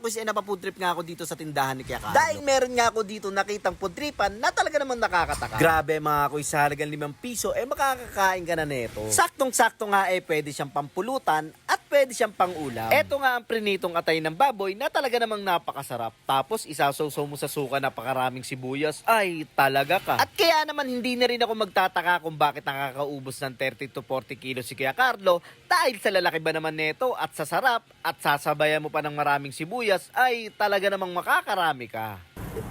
kuys, eh, napafood trip nga ako dito sa tindahan ni Kuya Carlo. Dahil meron nga ako dito nakitang food tripan na talaga namang nakakataka. Grabe mga kuys, sa halagang 5 piso, eh makakakain ka na neto. Saktong-sakto nga eh, pwede siyang pampulutan at pwede siyang pangulam. Eto nga ang prinitong atay ng baboy na talaga namang napakasarap. Tapos isasawsaw mo sa suka napakaraming sibuyas. Ay, talaga ka. At kaya naman hindi na rin ako magtataka kung bakit nakakaubos ng 30 to 40 kilos si Kuya Carlo dahil sa lalaki ba naman neto at sa sarap at sasabayan mo pa ng maraming sibuyas ay talaga namang makakarami ka.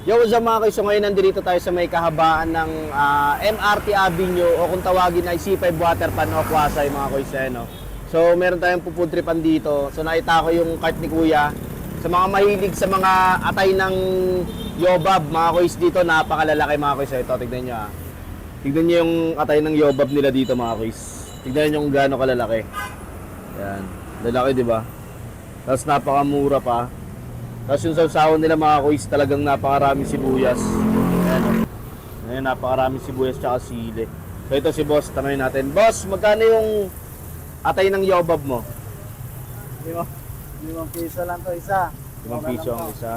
Yo, what's up mga kaiso? Ngayon nandito tayo sa may kahabaan ng ah, MRT Avenue o kung tawagin ay C5 Waterpan o Kwasay mga kaiso. eh, No? So meron tayong pupudripan dito. So nakita ko yung cart ni Kuya. Sa mga mahilig sa mga atay ng Yobab, mga kois dito, napakalalaki mga kois. Ito, tignan nyo ah. Tignan nyo yung atay ng Yobab nila dito mga kois. Tignan nyo kung gaano kalalaki. Yan. Lalaki, di ba? Tapos napakamura pa. Tapos yung sausawan nila mga kois, talagang napakaraming sibuyas. Ayan o. Ayan, napakaraming sibuyas tsaka sili. So ito si boss, tanongin natin. Boss, magkano yung atay ng yobab mo? Limang, limang piso lang to isa. 5 Okay piso lang ang to. isa.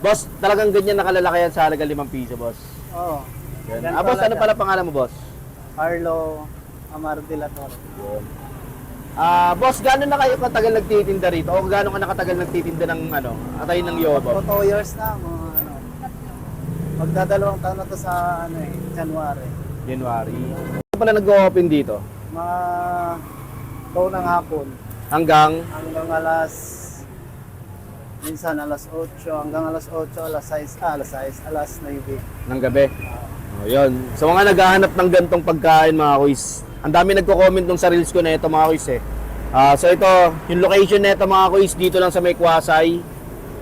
Boss, talagang ganyan nakalalaki yan sa halaga 5 piso, boss. Oo. Yan. Yan Ah, boss, ano talaga. pala pangalan mo, boss? Carlo Amar de la Torre. Ah, boss, gaano na kayo katagal nagtitinda rito? O gaano ka nakatagal nagtitinda ng ano, atay ng yobab? two years na, mga ano. Magdadalawang taon na to sa ano eh, January. January. Ano pala nag-open dito? Mga taon ng hapon Hanggang hanggang alas minsan alas 8 hanggang alas 8 alas 6 ah, alas 6 alas 9 ng gabi. Oh, yun. So mga naghahanap ng gantong pagkain mga kuis. Ang dami nagko-comment nung sa reels ko na ito mga kuis eh. Ah, so ito, yung location na ito mga kuis dito lang sa may Kwasay.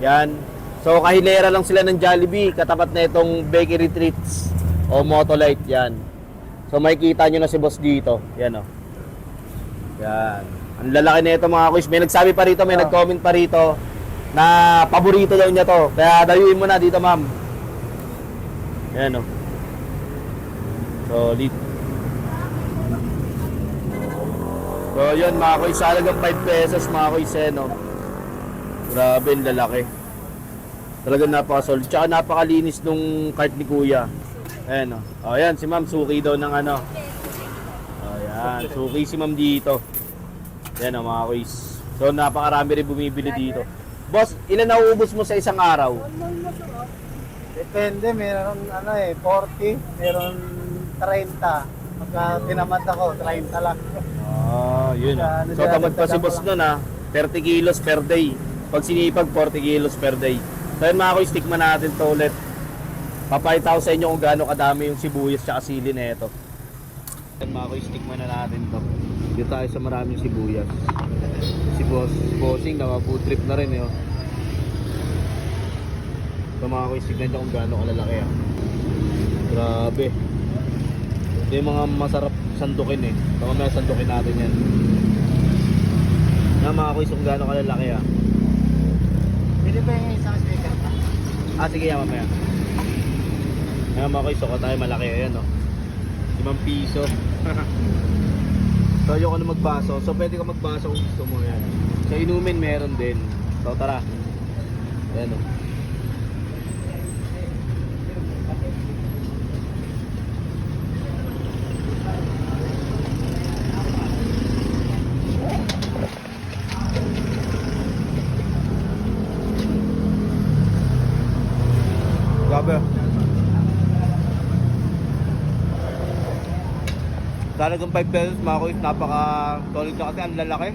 Yan. So kahilera lang sila ng Jollibee, katapat na itong Bakery Treats o Motolite yan. So makikita nyo na si boss dito. Yan oh. Yan. Ang lalaki na ito mga kuis. May nagsabi pa rito, may Oh. nag-comment pa rito na paborito daw niya to. Kaya dayuin mo na dito ma'am. Yan o. Solid. So yun mga kuys, halagang 5 pesos mga kuys eh, no? Grabe ang lalaki. Talagang napaka-solid. Tsaka napakalinis nung cart ni kuya. Ayan o. O yan, si ma'am suki daw ng ano. Yan, suki si ma'am dito. Yan o mga kuys. So napakarami rin bumibili dito. Boss, ilan nauubos mo sa isang araw? Depende, meron ano eh, 40, meron 30. Pagka tinamad ako, 30 lang. Ah, yun ah. Ano So dyan, tamad pa si boss nun ah. 30 kilos per day. Pag sinipag, 40 kilos per day. So yun mga kuys, tikman natin to ulit. Papakita ko sa inyo kung gaano kadami yung sibuyas at sili na ito. Yan mga kuys, tikman na natin to. Dito tayo sa maraming sibuyas. Si boss, si bossing, na food trip na rin eh. Oh. So mga kuys, tignan nyo kung gaano kalalaki ah. Grabe. Ito yung mga masarap sandukin eh. So mamaya sandukin natin yan. Yan mga kuys, kung gaano kalalaki ah. Pwede ba yung isang speaker pa? Ah, sige yan mamaya. Ayan mga kuys, suka tayo malaki. Ayan oh. 5 piso. so ayoko na magbaso. So pwede ka magbaso kung gusto mo yan. Sa inumin meron din. So tara. Ayan oh. Grabe. Talagang 5 pesos mga kuys, napaka solid na kasi ang lalaki.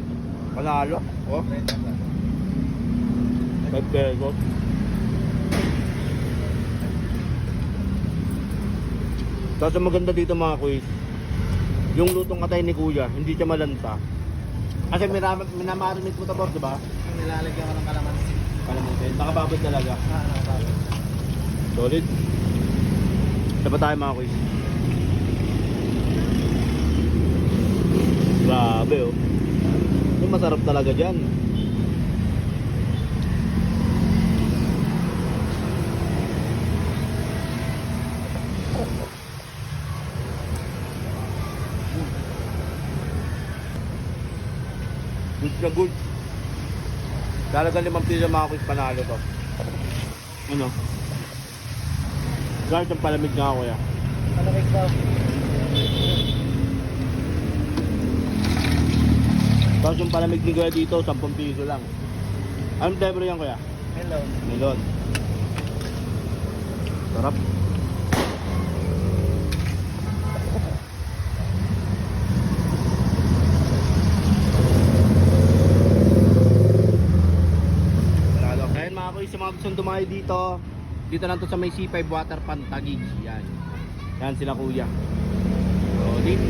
Panalo. Oh. 5 pesos. Tapos ang maganda dito mga kuys, yung lutong katay ni kuya, hindi siya malanta. Kasi minam- minamarinate mo tabor, di ba? Nilalagyan ko ng kalamansi. Kalamansin. Nakababad talaga. Ah? Solid. Pa tayo mga kuys. Grabe oh. Yung masarap talaga dyan. Good na good. Dalagang limang piso mga kuys panalo to. Ano? Guard ang palamig nga kuya. Malamig daw. Tapos yung palamig ni kuya dito, 10 piso lang. Anong flavor yan kuya? Hello. Melon. Sarap. Sa mga gustong dumayo dito, dito lang to sa may C5 water pan Taguig. Yan. Yan sila kuya. So, dito,